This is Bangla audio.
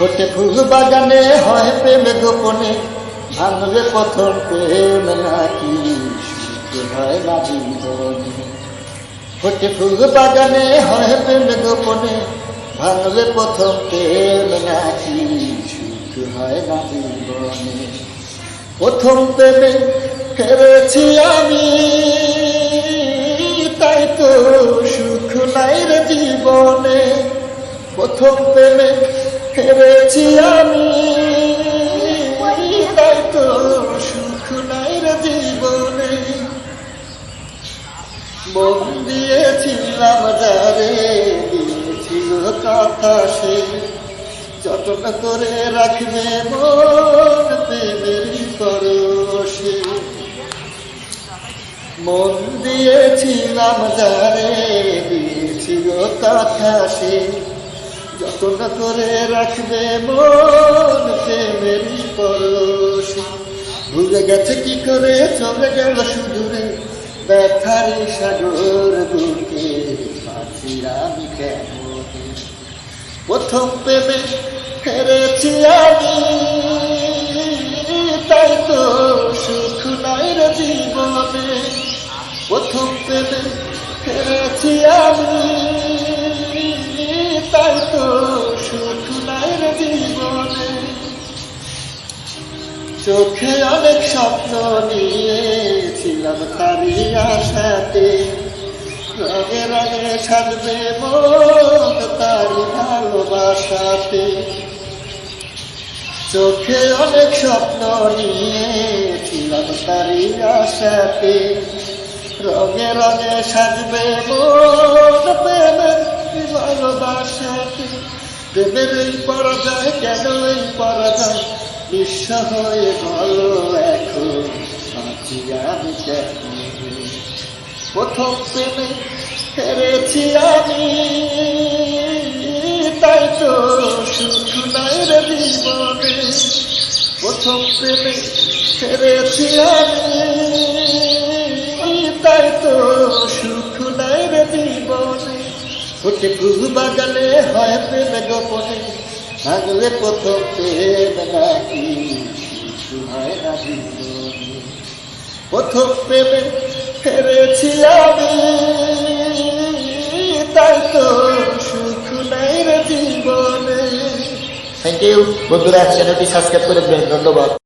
ফোটে ফুল বাগানে হয় প্রেম গোপনে। ভাঙলে প্রথম প্রেম নাকি হয় না জীবনে ফোটে ফুল বাগানে হয় প্রেম গোপনে। ভাঙলে প্রথম প্রেম নাকি সুখ হয় না জীবনে প্রথম প্রেমে হেরেছি আমি, তাই তো সুখ নাই রে জীবনে। প্রথম প্রেমে হেরেছি আমি। তাই তো সুখ নাই রে জীবনে। মন দিয়েছিলাম যারে দিয়েছিল কথা সে। যতন করে রাখবে মন প্রেমের পরশে। মন দিয়েছিলাম যারে দিয়েছিল কথা সে। যতন করে রাখবে মন প্রেমের পরশে। ভুলে গেছে কি করে চলে গেল সুদূরে? ব্যথারি সাগর বুকে পাখি আমি কেমন? প্রথম প্রেমে হেরেছি আমি, তাই তো সুখ নাই রে জীবনে। প্রথম প্রেমে হেরেছি আমি। চোখে অনেক স্বপ্ন নিয়েছিলাম তারি আশাতে। রঙে রঙে সাজবে মন তারি ভালোবাসাতে। চোখে অনেক স্বপ্ন নিয়েছিলাম তারি আশাতে। রঙে রঙে সাজবে মন ভালোবাসাতে। প্রেমের এই পরাজয় কেন এই পরাজয়? বিশ্ব হয়ে ভালো এখন প্রথম প্রেমে হেরেছি আমি, তাই তো সুখ নাই রে জীবনে। প্রথম প্রেমে হেরেছি আমি, তাই তো সুখ নাই রে জীবনে। ওকে ফুল বাগানে হয় প্রেম গোপনে। ভাগলে প্রথম প্রেম নাকি শিশু হয় না জীবনে প্রথম প্রেমে হেরেছি আমি তাই তো সুখ নাই রে জীবনে। থ্যাংক ইউ বন্ধুরা চ্যানেলটি সাবস্ক্রাইব করে ধন্যবাদ।